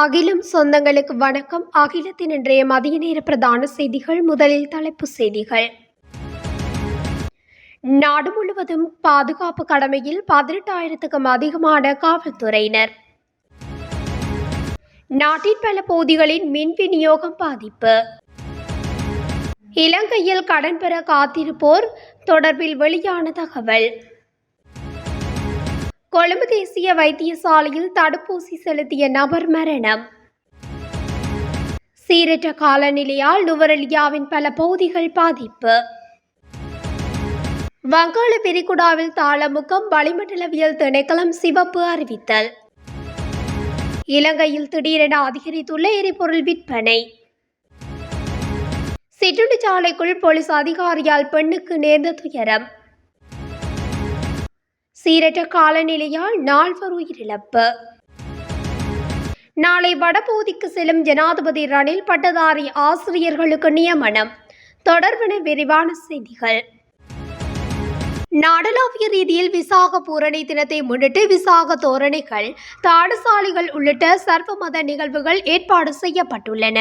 அகிலம் சொந்தங்களுக்கு வணக்கம். அகிலத்தின் இன்றைய மதிய நேர பிரதான செய்திகள். முதலில் தலைப்பு செய்திகள். நாடு முழுவதும் பாதுகாப்பு கடமையில் பதினெட்டாயிரத்துக்கும் அதிகமான காவல்துறையினர். நாட்டின் பல பகுதிகளின் மின் விநியோகம் பாதிப்பு. இலங்கையில் கடன் பெற காத்திருப்போர் தொடர்பில் வெளியான தகவல். கொழும்பு தேசிய வைத்தியசாலையில் தடுப்பூசி செலுத்திய நபர் மரணம். சீரற்ற காலநிலையால் நுவரெலியாவின் பல பகுதிகள் பாதிப்பு. வங்காள விரிகுடாவில் தாளமுகம் வளிமண்டலவியல் திணைக்களம் சிவப்பு அறிவித்தல். இலங்கையில் திடீரென அதிகரித்துள்ள எரிபொருள் விற்பனை. சிற்றுண்டிச்சாலைக்குள் போலீஸ் அதிகாரியால் பெண்ணுக்கு நேர்ந்த துயரம். சீரற்ற காலநிலையால் நால்வர் உயிரிழப்பு நாளை வடபகுதிக்கு செல்லும் ஜனாதிபதி ரணில் பட்டதாரி ஆசிரியர்களுக்கு நியமனம். தொடர்பான விரிவான செய்திகள். நாடளாவிய ரீதியில் விசாக பூரணி தினத்தை முன்னிட்டு விசாக தோரணைகள் தாடசாலைகள் உள்ளிட்ட சர்வமத நிகழ்வுகள் ஏற்பாடு செய்யப்பட்டுள்ளன.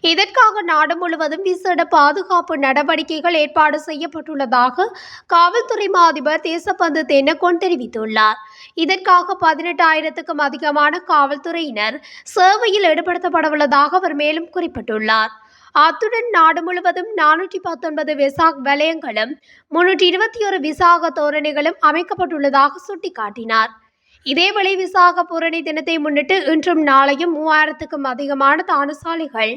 இதற்காக நாடு முழுவதும் விசேட பாதுகாப்பு நடவடிக்கைகள் ஏற்பாடு செய்யப்பட்டுள்ளதாக காவல்துறை மா அதிபர் தேசப்பந்து தென்னகோன் தெரிவித்துள்ளார். இதற்காக பதினெட்டாயிரத்துக்கும் அதிகமான காவல்துறையினர் சேவையில் ஈடுபடுத்தப்படவுள்ளதாக அவர் மேலும் குறிப்பிட்டுள்ளார். அத்துடன் நாடு முழுவதும் நானூற்றி பத்தொன்பது விசாக் வலயங்களும் முன்னூற்றி இருபத்தி ஒரு விசாக தோரணைகளும் அமைக்கப்பட்டுள்ளதாக சுட்டிக்காட்டினார். இதேவேளை விசாக பூரணி தினத்தை முன்னிட்டு இன்றும் நாளையும் மூவாயிரத்துக்கும் அதிகமான தானசாலைகள்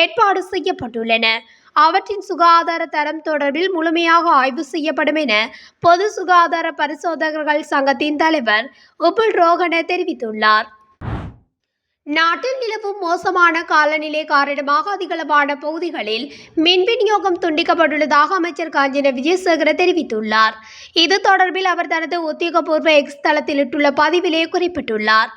ஏற்பாடு செய்யப்பட்டுள்ளன. அவற்றின் சுகாதார தரம் தொடர்பில் முழுமையாக ஆய்வு செய்யப்படும் என பொது சுகாதார பரிசோதகர்கள் சங்கத்தின் தலைவர் உபுல் ரோகன தெரிவித்துள்ளார். நாட்டில் நிலவும் மோசமான காலநிலை காரணமாக அதிகளவான பகுதிகளில் மின் விநியோகம் துண்டிக்கப்பட்டுள்ளதாக அமைச்சர் காஞ்சன விஜயசேகர தெரிவித்துள்ளார். இது தொடர்பில் அவர் தனது உத்தியோகபூர்வ எக்ஸ் தளத்தில் இட்டுள்ள பதிவிலே குறிப்பிட்டுள்ளார்.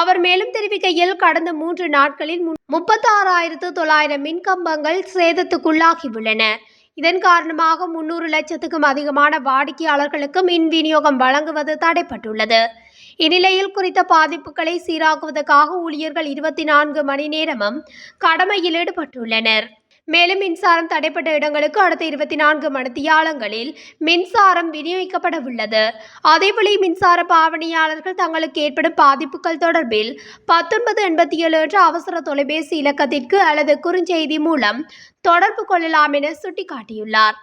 அவர் மேலும் தெரிவிக்கையில் கடந்த மூன்று நாட்களில் முப்பத்தாறாயிரத்து தொள்ளாயிரம் மின் கம்பங்கள் சேதத்துக்குள்ளாகியுள்ளன. இதன் காரணமாக முன்னூறு லட்சத்துக்கும் அதிகமான வாடிக்கையாளர்களுக்கு மின் விநியோகம் வழங்குவது தடைப்பட்டுள்ளது. இந்நிலையில் குறித்த பாதிப்புகளை சீராக்குவதற்காக ஊழியர்கள் இருபத்தி நான்கு மணி நேரமும் கடமையில் ஈடுபட்டுள்ளனர். மேலும் மின்சாரம் தடைப்பட்ட இடங்களுக்கு அடுத்த இருபத்தி நான்கு மணித்தியாலங்களில் மின்சாரம் விநியோகிக்கப்பட உள்ளது அதேபோல மின்சார பாவனையாளர்கள் தங்களுக்கு ஏற்படும் பாதிப்புகள் தொடர்பில் பத்தொன்பது எண்பத்தி ஏழு என்ற அவசர தொலைபேசி இலக்கத்திற்கு அல்லது குறுஞ்செய்தி மூலம் தொடர்பு கொள்ளலாம் என சுட்டிக்காட்டியுள்ளார்.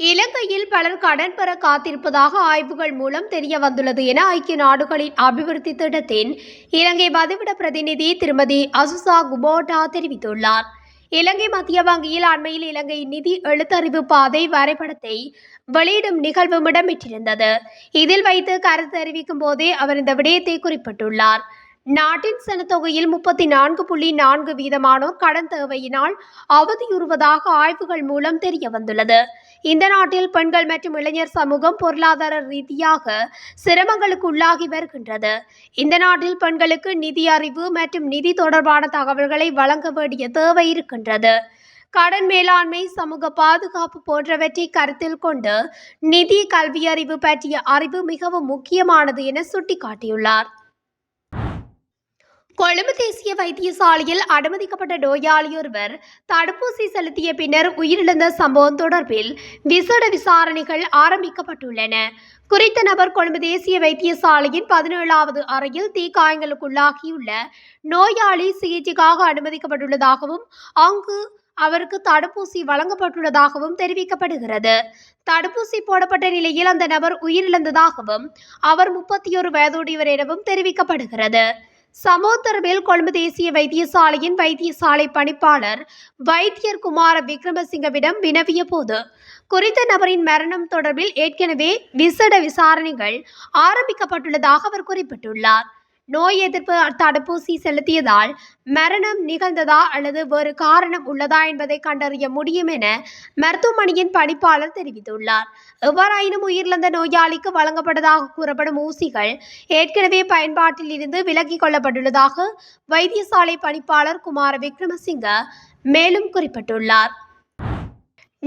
இலங்கையில் பலர் கடன் பெற காத்திருப்பதாக ஆய்வுகள் மூலம் தெரிய வந்துள்ளது என ஐக்கிய நாடுகளின் அபிவிருத்தி திட்டத்தின் இலங்கை வதிவிட பிரதிநிதி திருமதி அசுசா குபோட்டா தெரிவித்துள்ளார். இலங்கை மத்திய வங்கியில் அண்மையில் இலங்கை நிதி எழுத்தறிவு பாதை வரைபடத்தை வெளியிடும் நிகழ்வும் இடம்பெற்றிருந்தது. இதில் வைத்து கருத்து தெரிவிக்கும் போதே அவர் இந்த விடயத்தை குறிப்பிட்டுள்ளார். நாட்டின் சனத்தொகையில் முப்பத்தி நான்கு புள்ளி நான்கு வீதமானோர் கடன் தேவையினால் அவதியுறுவதாக ஆய்வுகள் மூலம் தெரிய வந்துள்ளது இந்த நாட்டில் பெண்கள் மற்றும் இளைஞர் சமூகம் பொருளாதார ரீதியாக சிரமங்களுக்கு உள்ளாகி வருகின்றது. இந்த நாட்டில் பெண்களுக்கு நிதி அறிவு மற்றும் நிதி தொடர்பான தகவல்களை வழங்க வேண்டிய தேவை இருக்கின்றது. கடன் மேலாண்மை சமூக பாதுகாப்பு போன்றவற்றை கருத்தில் கொண்டு நிதி கல்வியறிவு பற்றிய அறிவு மிகவும் முக்கியமானது என சுட்டிக்காட்டியுள்ளார். கொழும்பு தேசிய வைத்தியசாலையில் அனுமதிக்கப்பட்ட நோயாளியொருவர் தடுப்பூசி செலுத்திய பின்னர் உயிரிழந்த சம்பவம் தொடர்பில் விசேட விசாரணைகள் ஆரம்பிக்கப்பட்டுள்ளன. குறித்த நபர் கொழும்பு தேசிய வைத்தியசாலையின் பதினேழாவது அறையில் தீக்காயங்களுக்குள்ளாகியுள்ள நோயாளி சிகிச்சைக்காக அனுமதிக்கப்பட்டுள்ளதாகவும் அங்கு அவருக்கு தடுப்பூசி வழங்கப்பட்டுள்ளதாகவும் தெரிவிக்கப்படுகிறது. தடுப்பூசி போடப்பட்ட நிலையில் அந்த நபர் உயிரிழந்ததாகவும் அவர் முப்பத்தி ஒரு வயதுடையவர் எனவும் தெரிவிக்கப்படுகிறது. சமோத்தரவில் கொழும்பு தேசிய வைத்தியசாலையின் வைத்தியசாலை பணிப்பாளர் வைத்தியர் குமார விக்ரமசிங்கவிடம் வினவிய போது குறித்த நபரின் மரணம் தொடர்பில் ஏற்கனவே விசேட விசாரணைகள் ஆரம்பிக்கப்பட்டுள்ளதாக அவர் குறிப்பிட்டுள்ளார். நோய் எதிர்ப்பு தடுப்பூசி செலுத்தியதால் மரணம் நிகழ்ந்ததா அல்லது வேறு காரணம் உள்ளதா என்பதை கண்டறிய முடியும் என மருத்துவமனையின் பணிப்பாளர் தெரிவித்துள்ளார். எவ்வாறாயினும் உயிரிழந்த நோயாளிக்கு வழங்கப்பட்டதாக கூறப்படும் ஊசிகள் ஏற்கனவே பயன்பாட்டில் இருந்து விலக்கிக் கொள்ளப்பட்டுள்ளதாக வைத்தியசாலை பணிப்பாளர் குமார விக்ரமசிங்க மேலும் குறிப்பிட்டுள்ளார்.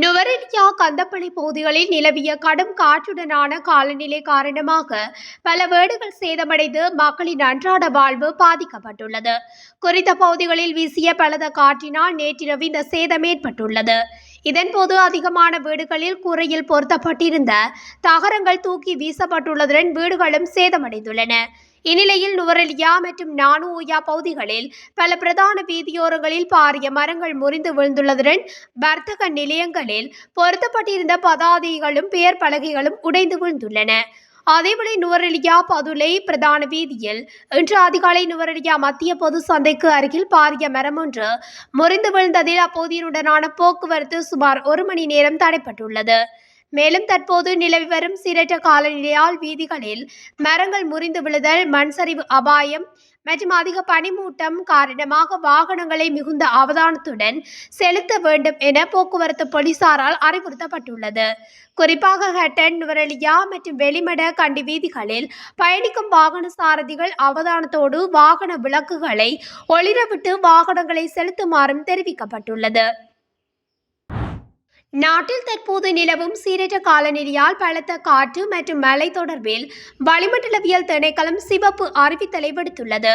நுவரெலியா கந்தப்பளை பகுதிகளில் நிலவிய கடும் காற்றுடனான காலநிலை காரணமாக பல வீடுகள் சேதமடைந்து மக்களின் அன்றாட வாழ்வு பாதிக்கப்பட்டுள்ளது. குறித்த பகுதிகளில் வீசிய பலத காற்றினால் நேற்றிரவு இந்த சேதம் ஏற்பட்டுள்ளது. இதன்போது அதிகமான வீடுகளில் கூரையில் பொருத்தப்பட்டிருந்த தகரங்கள் தூக்கி வீசப்பட்டுள்ளதுடன் வீடுகளும் சேதமடைந்துள்ளன. இந்நிலையில் நுவரெலியா மற்றும் நானுயா பகுதிகளில் பல பிரதான வீதியோரங்களில் பாரிய மரங்கள் முறிந்து விழுந்துள்ளதுடன் வர்த்தக நிலையங்களில் பொருத்தப்பட்டிருந்த பதாதைகளும் பெயர் பலகைகளும் உடைந்து விழுந்துள்ளன. அதேவேளை நுவரெலியா பதுளை பிரதான வீதியில் இன்று அதிகாலை நுவரெலியா மத்திய பொது சந்தைக்கு அருகில் பாரிய மரம் ஒன்று முறிந்து விழுந்ததில் அப்பகுதியினுடனான போக்குவரத்து சுமார் ஒரு மணி நேரம் தடைப்பட்டுள்ளது. மேலும் தற்போது நிலவி வரும் சீரற்ற காலநிலையால் வீதிகளில் மரங்கள் முறிந்து விழுதல் மண் சரிவு அபாயம் மற்றும் அதிக பனிமூட்டம் காரணமாக வாகனங்களை மிகுந்த அவதானத்துடன் செலுத்த வேண்டும் என போக்குவரத்து போலீசாரால் அறிவுறுத்தப்பட்டுள்ளது. குறிப்பாக ஹட்டன் நுவரெலியா மற்றும் வெளிமட கண்டி வீதிகளில் பயணிக்கும் வாகன சாரதிகள் அவதானத்தோடு வாகன விளக்குகளை ஒளிரவிட்டு வாகனங்களை செலுத்துமாறும் தெரிவிக்கப்பட்டுள்ளது. நாட்டில் தற்போது நிலவும் சீரற்ற காலநிலையால் பலத்த காற்று மற்றும் மழை தொடர்பில் வளிமண்டலவியல் திணைக்களம் சிவப்பு அறிவித்தலை விடுத்துள்ளது.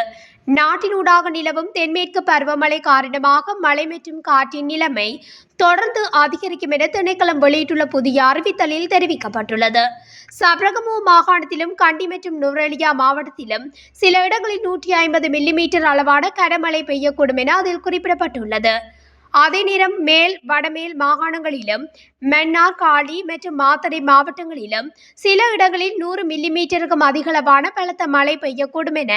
நாட்டினூடாக நிலவும் தென்மேற்கு பருவமழை காரணமாக மழை மற்றும் காற்றின் நிலைமை தொடர்ந்து அதிகரிக்கும் என திணைக்களம் வெளியிட்டுள்ள புதிய அறிவித்தலில் தெரிவிக்கப்பட்டுள்ளது. சப்ரகமு மாகாணத்திலும் கண்டி மற்றும் நுவரெலியா மாவட்டத்திலும் சில இடங்களில் நூற்றி ஐம்பது மில்லிமீட்டர் அளவான கனமழை பெய்யக்கூடும் என அதில் குறிப்பிடப்பட்டுள்ளது. அதே நேரம் மேல் வடமேல் மாகாணங்களிலும் மன்னார் காளி மற்றும் மாத்தறை மாவட்டங்களிலும் சில இடங்களில் நூறு மில்லிமீட்டருக்கும் அதிகளவான பலத்த மழை பெய்யக்கூடும் என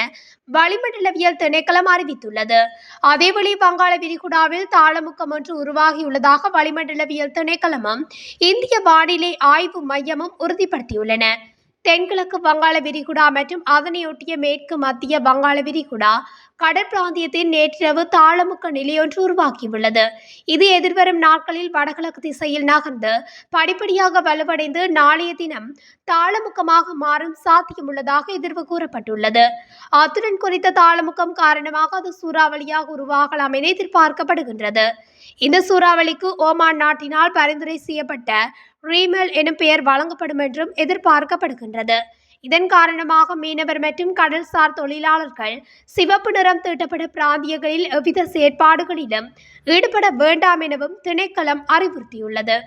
வளிமண்டலவியல் திணைக்களம் அறிவித்துள்ளது. அதேவழி வங்காள விரிகுடாவில் தாளமுக்கம் ஒன்று உருவாகியுள்ளதாக வளிமண்டலவியல் திணைக்களமும் இந்திய வானிலை ஆய்வு மையமும் உறுதிப்படுத்தியுள்ளன. தென்கிழக்கு வங்காள விரிகுடா மற்றும் அதனையொட்டிய மேற்கு மத்திய வங்காள விரிகுடா கடற்பிராந்தியத்தில் நேற்றிரவு தாளமுக்க நிலையொன்று உருவாக்கியுள்ளது இது எதிர்வரும் நாட்களில் வடகிழக்கு திசையில் நகர்ந்து படிப்படியாக வலுவடைந்து நாளைய தினம் தாளமுக்கமாக மாறும் சாத்தியமுள்ளதாக எதிர்வு கூறப்பட்டுள்ளது. அத்துடன் குறித்த தாளமுக்கம் காரணமாக அது சூறாவளியாக உருவாகலாம் என எதிர்பார்க்கப்படுகின்றது. இந்த சூறாவளிக்கு ஓமான் நாட்டினால் பரிந்துரை செய்யப்பட்ட ரீமெல் எனும் பெயர் வழங்கப்படும் என்றும் எதிர்பார்க்கப்படுகின்றது. இதன் காரணமாக மீனவர் மற்றும் கடல்சார் தொழிலாளர்கள் சிவப்பு நிறம் தீட்டப்பட்ட பிராந்தியங்களில் எவ்வித செயற்பாடுகளிலும் ஈடுபட வேண்டாம் எனவும் திணைக்களம் அறிவுறுத்தியுள்ளது.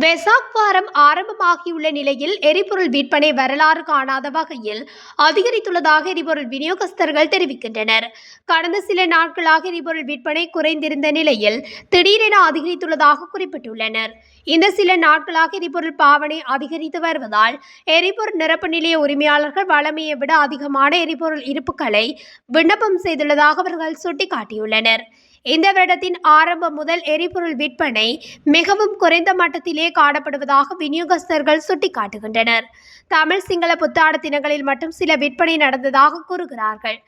வெசாக் வாரம் ஆரம்பமாகியுள்ள நிலையில் எரிபொருள் விற்பனை வரலாறு காணாத வகையில் அதிகரித்துள்ளதாக எரிபொருள் விநியோகஸ்தர்கள் தெரிவிக்கின்றனர். கடந்த சில நாட்களாக எரிபொருள் விற்பனை குறைந்திருந்த நிலையில் திடீரென அதிகரித்துள்ளதாக குறிப்பிட்டுள்ளனர். இந்த சில நாட்களாக எரிபொருள் பாவனை அதிகரித்து வருவதால் எரிபொருள் நிரப்பு நிலைய உரிமையாளர்கள் வழமையை விட அதிகமான எரிபொருள் இருப்புகளை விண்ணப்பம் செய்துள்ளதாக அவர்கள் சுட்டிக்காட்டியுள்ளனர். இந்த வருடத்தின் ஆரம்பம் முதல் எரிபொருள் விற்பனை மிகவும் குறைந்த மட்டத்திலே காணப்படுவதாக விநியோகஸ்தர்கள் சுட்டிக்காட்டுகின்றனர். தமிழ் சிங்கள புத்தாண்டு தினங்களில் மட்டும் சில விற்பனை நடந்ததாக கூறுகிறார்கள்.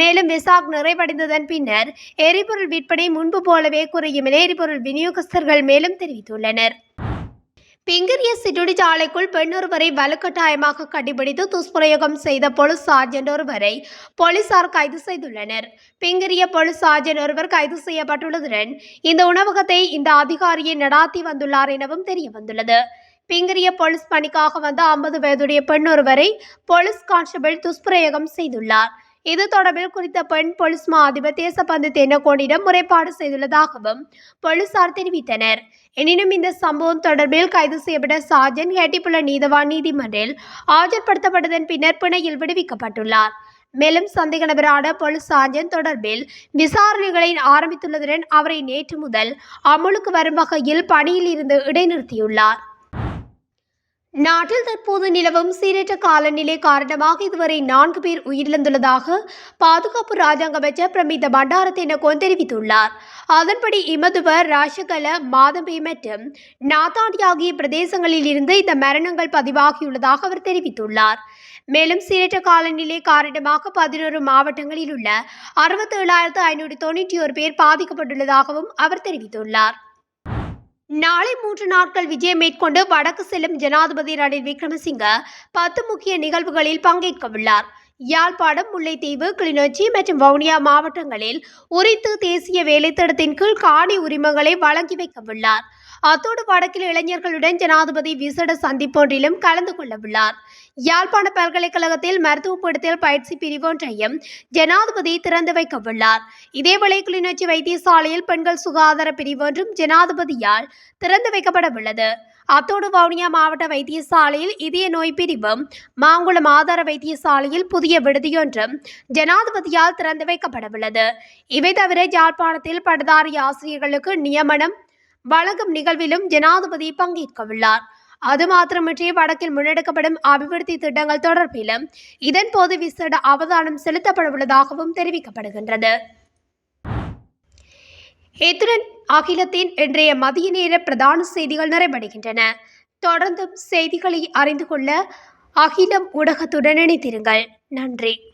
மேலும் விசாக் நிறைவடைந்ததன் பின்னர் எரிபொருள் விற்பனை முன்பு போலவே குறையும் என எரிபொருள் விநியோகஸ்தர்கள் மேலும் தெரிவித்துள்ளனர். பிங்கிரிய சிட்டுடி சாலைக்குள் பெண்ணொருவரை வலுக்கட்டாயமாக கண்டுபிடித்து துஷ்பிரயோகம் செய்த போலீஸ் சார்ஜென்ட் ஒருவரை போலீசார் கைது செய்துள்ளனர். பிங்கிரிய போலீஸ் சார்ஜென்ட் ஒருவர் கைது செய்யப்பட்டுள்ளதுடன் இந்த உணவகத்தை இந்த அதிகாரியை நடாத்தி வந்துள்ளார் எனவும் தெரிய வந்துள்ளது பிங்கிரிய போலீஸ் பணிக்காக வந்த ஐம்பது வயதுடைய பெண் ஒருவரை போலீஸ் கான்ஸ்டபிள் துஷ்பிரயோகம் செய்துள்ளார். இது தொடர்பில் குறித்த பெண் போலீஸ் மா அதிபர் தேசப்பந்து தென்னகோனிடம் முறைப்பாடு செய்துள்ளதாகவும் போலீசார் தெரிவித்தனர். எனினும் இந்த சம்பவம் தொடர்பில் கைது செய்யப்பட்ட சார்ஜன் ஹேட்டிப்புல நீதவான் நீதிமன்றில் ஆஜர்படுத்தப்பட்டதன் பின்னர் பிணையில் விடுவிக்கப்பட்டுள்ளார். மேலும் சந்தேக நபரான பொல் சாஜன் தொடர்பில் விசாரணைகளை ஆரம்பித்துள்ளதுடன் அவரை நேற்று முதல் அமுலுக்கு வரும் வகையில் பணியில் இருந்து இடைநிறுத்தியுள்ளார். நாட்டில் தற்போது நிலவும் சீரற்ற காலநிலை காரணமாக இதுவரை நான்கு பேர் உயிரிழந்துள்ளதாக பாதுகாப்பு ராஜாங்க அமைச்சர் பிரமித பண்டாரத்தினகோன் தெரிவித்துள்ளார். அதன்படி இமதுவ ராஷகல மாதபே மற்றும் நாத்தாண்டி ஆகிய பிரதேசங்களில் இருந்து இந்த மரணங்கள் பதிவாகியுள்ளதாக அவர் தெரிவித்துள்ளார். மேலும் சீரற்ற காலநிலை காரணமாக பதினோரு மாவட்டங்களில் உள்ள அறுபத்தேழாயிரத்து ஐநூற்றி தொண்ணூற்றி ஒரு பேர் பாதிக்கப்பட்டுள்ளதாகவும் அவர் தெரிவித்துள்ளார். நாளை மூன்று நாட்கள் விஜயம் மேற்கொண்டு வடக்கு செல்லும் ஜனாதிபதி ரணில் விக்ரமசிங்க பத்து முக்கிய நிகழ்வுகளில் பங்கேற்க உள்ளார் யாழ்ப்பாணம் முல்லைத்தீவு கிளிநொச்சி மற்றும் வவுனியா மாவட்டங்களில் உரித்து தேசிய வேலைத்திட்டத்தின் கீழ் காணி உரிமங்களை வழங்கி வைக்கவுள்ளார். அத்தோடு வடக்கில் இளைஞர்களுடன் ஜனாதிபதி விசேட சந்திப்பொன்றிலும் கலந்து கொள்ளவுள்ளார். யாழ்ப்பாண பல்கலைக்கழகத்தில் மருத்துவ பீடத்தில் பயிற்சி பிரிவொன்றையும் ஜனாதிபதி திறந்து வைக்கவுள்ளார். இதேவேளை கிளிநொச்சி வைத்தியசாலையில் பெண்கள் சுகாதார பிரிவொன்றும் ஜனாதிபதியால் திறந்து வைக்கப்படவுள்ளது. அத்தோடு வவுனியா மாவட்ட வைத்தியசாலையில் இதய நோய் பிரிவும் மாங்குளம் ஆதார வைத்தியசாலையில் புதிய விடுதியொன்றும் ஜனாதிபதியால் திறந்து வைக்கப்படவுள்ளது. இவை தவிர யாழ்ப்பாணத்தில் பட்டதாரி ஆசிரியர்களுக்கு நியமனம் வழங்கும் நிகழ்விலும் ஜனாதிபதி பங்கேற்கவுள்ளார். அது மாத்திரமின்றி வடக்கில் முன்னெடுக்கப்படும் அபிவிருத்தி திட்டங்கள் தொடர்பிலும் இதன்போது விசேட அவதானம் செலுத்தப்படவுள்ளதாகவும் தெரிவிக்கப்படுகின்றது. இத்துடன் அகிலத்தின் இன்றைய மதிய நேர பிரதான செய்திகள் நிறைவடைகின்றன. தொடர்ந்தும் செய்திகளை அறிந்து கொள்ள அகிலம் ஊடகத்துடன் இணைத்திருங்கள் நன்றி.